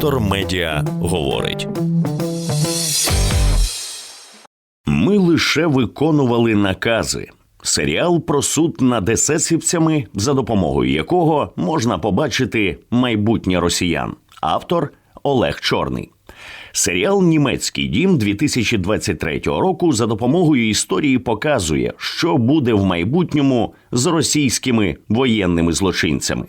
Вектор Медіа говорить. Ми лише виконували накази. Серіал про суд над есесівцями, за допомогою якого можна побачити майбутнє росіян. Автор Олег Чорний. Серіал Німецький дім 2023 року за допомогою історії показує, що буде в майбутньому з російськими воєнними злочинцями.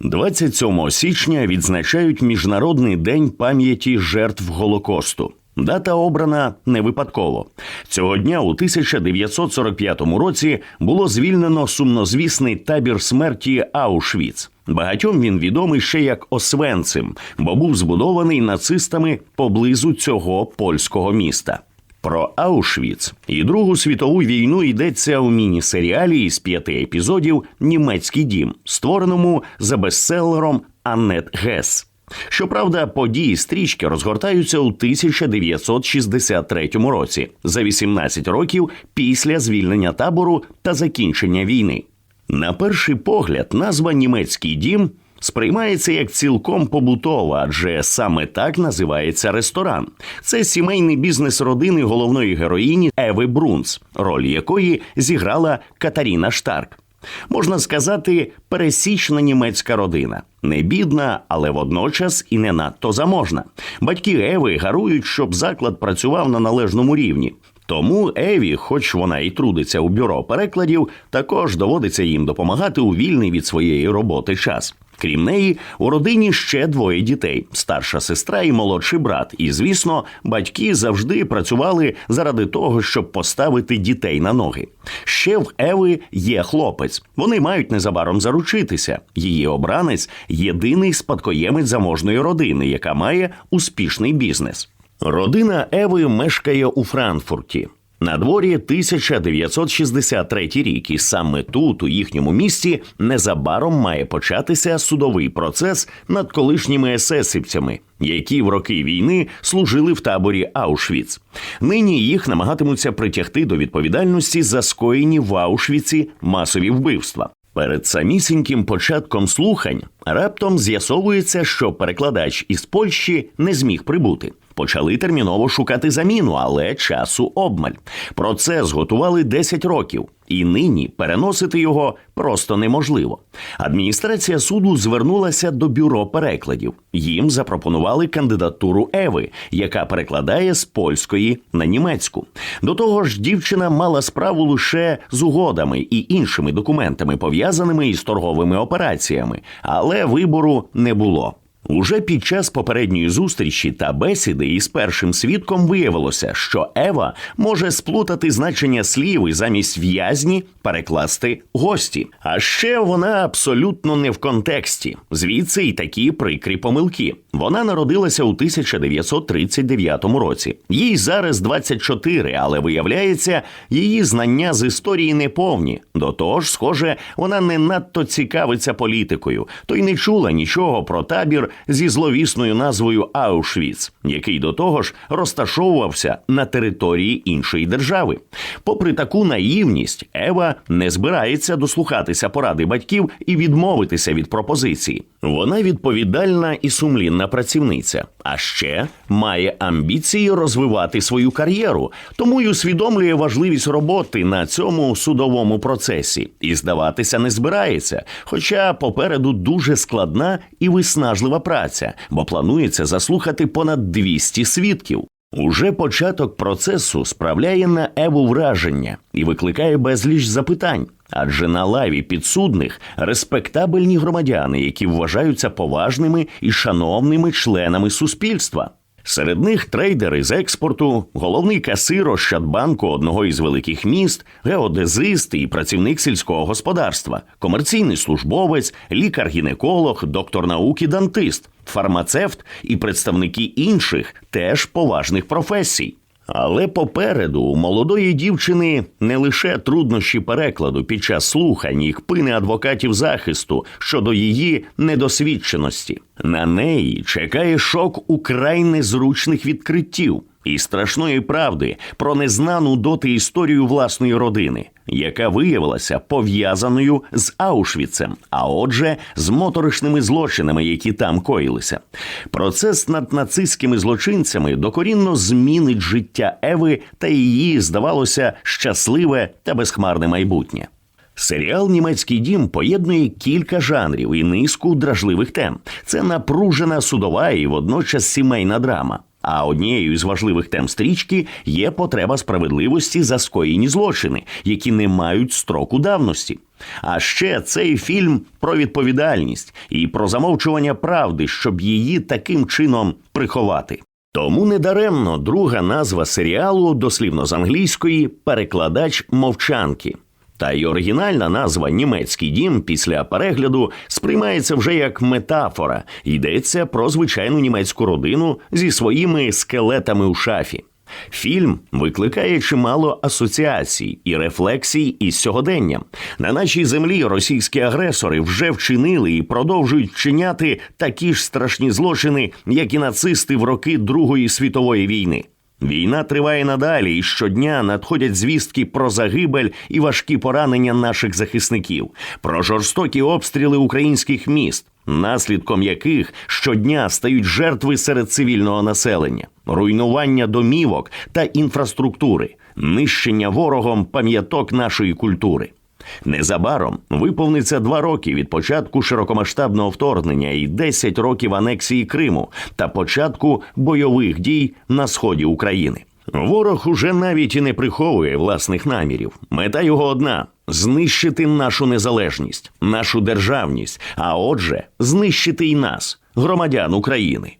27 січня відзначають Міжнародний день пам'яті жертв Голокосту. Дата обрана не випадково. Цього дня у 1945 році було звільнено сумнозвісний табір смерті Аушвіц. Багатьом він відомий ще як Освенцим, бо був збудований нацистами поблизу цього польського міста. Про Аушвіц і Другу світову війну йдеться у міні-серіалі із п'яти епізодів Німецький дім, створеному за бестселером Аннет Гес. Щоправда, події стрічки розгортаються у 1963 році, за 18 років після звільнення табору та закінчення війни. На перший погляд, назва Німецький дім сприймається як цілком побутова, адже саме так називається ресторан. Це сімейний бізнес родини головної героїні Еви Брунц, роль якої зіграла Катаріна Штарк. Можна сказати, пересічна німецька родина. Не бідна, але водночас і не надто заможна. Батьки Еви гарують, щоб заклад працював на належному рівні. Тому Еві, хоч вона і трудиться у бюро перекладів, також доводиться їм допомагати у вільний від своєї роботи час. Крім неї, у родині ще двоє дітей: старша сестра і молодший брат. І звісно, батьки завжди працювали заради того, щоб поставити дітей на ноги. Ще в Еви є хлопець. Вони мають незабаром заручитися. Її обранець єдиний спадкоємець заможної родини, яка має успішний бізнес. Родина Еви мешкає у Франкфурті. На дворі 1963 рік, і саме тут, у їхньому місті, незабаром має початися судовий процес над колишніми есесівцями, які в роки війни служили в таборі Аушвіц. Нині їх намагатимуться притягти до відповідальності за скоєні в Аушвіці масові вбивства. Перед самісіньким початком слухань раптом з'ясовується, що перекладач із Польщі не зміг прибути. Почали терміново шукати заміну, але часу обмаль. Процес готували 10 років, і нині переносити його просто неможливо. Адміністрація суду звернулася до бюро перекладів. Їм запропонували кандидатуру Еви, яка перекладає з польської на німецьку. До того ж, дівчина мала справу лише з угодами і іншими документами, пов'язаними із торговими операціями, але вибору не було. Уже під час попередньої зустрічі та бесіди із першим свідком виявилося, що Ева може сплутати значення слів і замість в'язні перекласти гості. А ще вона абсолютно не в контексті. Звідси й такі прикрі помилки. Вона народилася у 1939 році. Їй зараз 24, але виявляється, її знання з історії неповні. До того ж, схоже, вона не надто цікавиться політикою, то й не чула нічого про табір зі зловісною назвою Аушвіц, який до того ж розташовувався на території іншої держави. Попри таку наївність, Ева не збирається дослухатися поради батьків і відмовитися від пропозиції. Вона відповідальна і сумлінна працівниця, а ще має амбіції розвивати свою кар'єру, тому й усвідомлює важливість роботи на цьому судовому процесі і здаватися не збирається. Хоча попереду дуже складна і виснажлива праця, бо планується заслухати понад 200 свідків. Уже початок процесу справляє на Еву враження і викликає безліч запитань. Адже на лаві підсудних респектабельні громадяни, які вважаються поважними і шановними членами суспільства. Серед них трейдери з експорту, головний касир Ощадбанку одного із великих міст, геодезист і працівник сільського господарства, комерційний службовець, лікар-гінеколог, доктор науки, дантист, фармацевт і представники інших теж поважних професій. Але попереду у молодої дівчини не лише труднощі перекладу під час слухань і кпини адвокатів захисту щодо її недосвідченості. На неї чекає шок украй незручних відкриттів. І страшної правди про незнану доти історію власної родини, яка виявилася пов'язаною з Аушвіцем, а отже, з моторошними злочинами, які там коїлися. Процес над нацистськими злочинцями докорінно змінить життя Еви та її, здавалося, щасливе та безхмарне майбутнє. Серіал Німецький дім поєднує кілька жанрів і низку дражливих тем. Це напружена судова і водночас сімейна драма. А однією із важливих тем стрічки є потреба справедливості за скоєні злочини, які не мають строку давності. А ще цей фільм про відповідальність і про замовчування правди, щоб її таким чином приховати. Тому недаремно друга назва серіалу, дослівно з англійської, перекладач мовчанки. Та й оригінальна назва Німецький дім після перегляду сприймається вже як метафора. Йдеться про звичайну німецьку родину зі своїми скелетами у шафі. Фільм викликає чимало асоціацій і рефлексій із сьогоденням. На нашій землі російські агресори вже вчинили і продовжують вчиняти такі ж страшні злочини, як і нацисти в роки Другої світової війни. Війна триває надалі, і щодня надходять звістки про загибель і важкі поранення наших захисників, про жорстокі обстріли українських міст, наслідком яких щодня стають жертви серед цивільного населення, руйнування домівок та інфраструктури, нищення ворогом пам'яток нашої культури. Незабаром виповниться два роки від початку широкомасштабного вторгнення і 10 років анексії Криму та початку бойових дій на сході України. Ворог уже навіть і не приховує власних намірів. Мета його одна знищити нашу незалежність, нашу державність, а отже, знищити й нас, громадян України.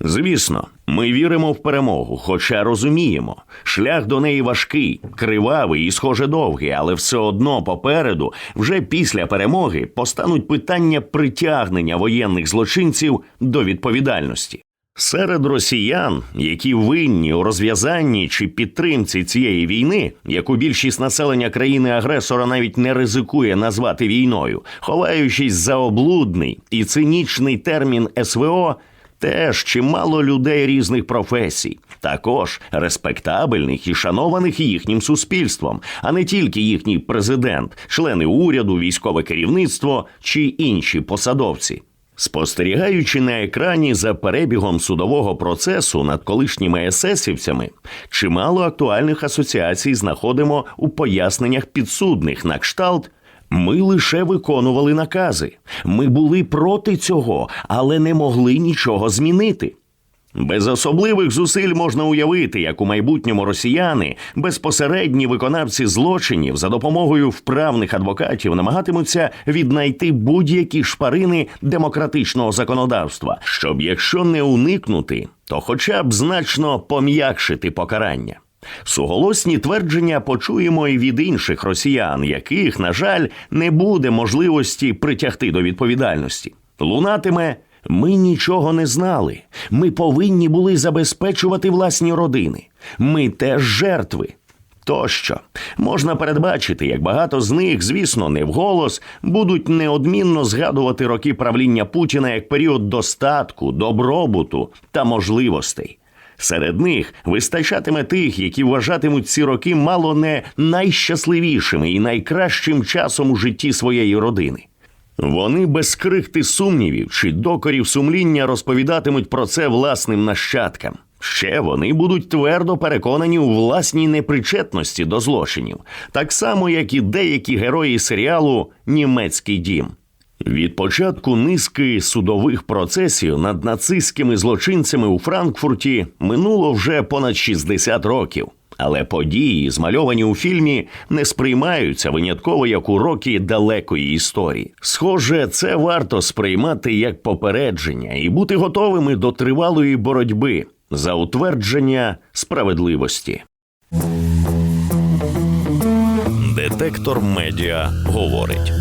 Звісно, ми віримо в перемогу, хоча розуміємо, шлях до неї важкий, кривавий і, схоже, довгий, але все одно попереду, вже після перемоги, постануть питання притягнення воєнних злочинців до відповідальності. Серед росіян, які винні у розв'язанні чи підтримці цієї війни, яку більшість населення країни-агресора навіть не ризикує назвати війною, ховаючись за облудний і цинічний термін СВО, теж чимало людей різних професій, також респектабельних і шанованих їхнім суспільством, а не тільки їхній президент, члени уряду, військове керівництво чи інші посадовці. Спостерігаючи на екрані за перебігом судового процесу над колишніми есесівцями, чимало актуальних асоціацій знаходимо у поясненнях підсудних на кшталт. Ми лише виконували накази. Ми були проти цього, але не могли нічого змінити. Без особливих зусиль можна уявити, як у майбутньому росіяни, безпосередні виконавці злочинів за допомогою вправних адвокатів намагатимуться віднайти будь-які шпарини демократичного законодавства, щоб, якщо не уникнути, то хоча б значно пом'якшити покарання. Суголосні твердження почуємо і від інших росіян, яких, на жаль, не буде можливості притягти до відповідальності. Лунатиме ми нічого не знали. Ми повинні були забезпечувати власні родини. Ми теж жертви. Тощо можна передбачити, як багато з них, звісно, не вголос, будуть неодмінно згадувати роки правління Путіна як період достатку, добробуту та можливостей. Серед них вистачатиме тих, які вважатимуть ці роки мало не найщасливішими і найкращим часом у житті своєї родини. Вони без крихти сумнівів чи докорів сумління розповідатимуть про це власним нащадкам. Ще вони будуть твердо переконані у власній непричетності до злочинів, так само як і деякі герої серіалу Німецький дім. Від початку низки судових процесів над нацистськими злочинцями у Франкфурті минуло вже понад 60 років. Але події, змальовані у фільмі, не сприймаються винятково як уроки далекої історії. Схоже, це варто сприймати як попередження і бути готовими до тривалої боротьби за утвердження справедливості. Детектор медіа говорить.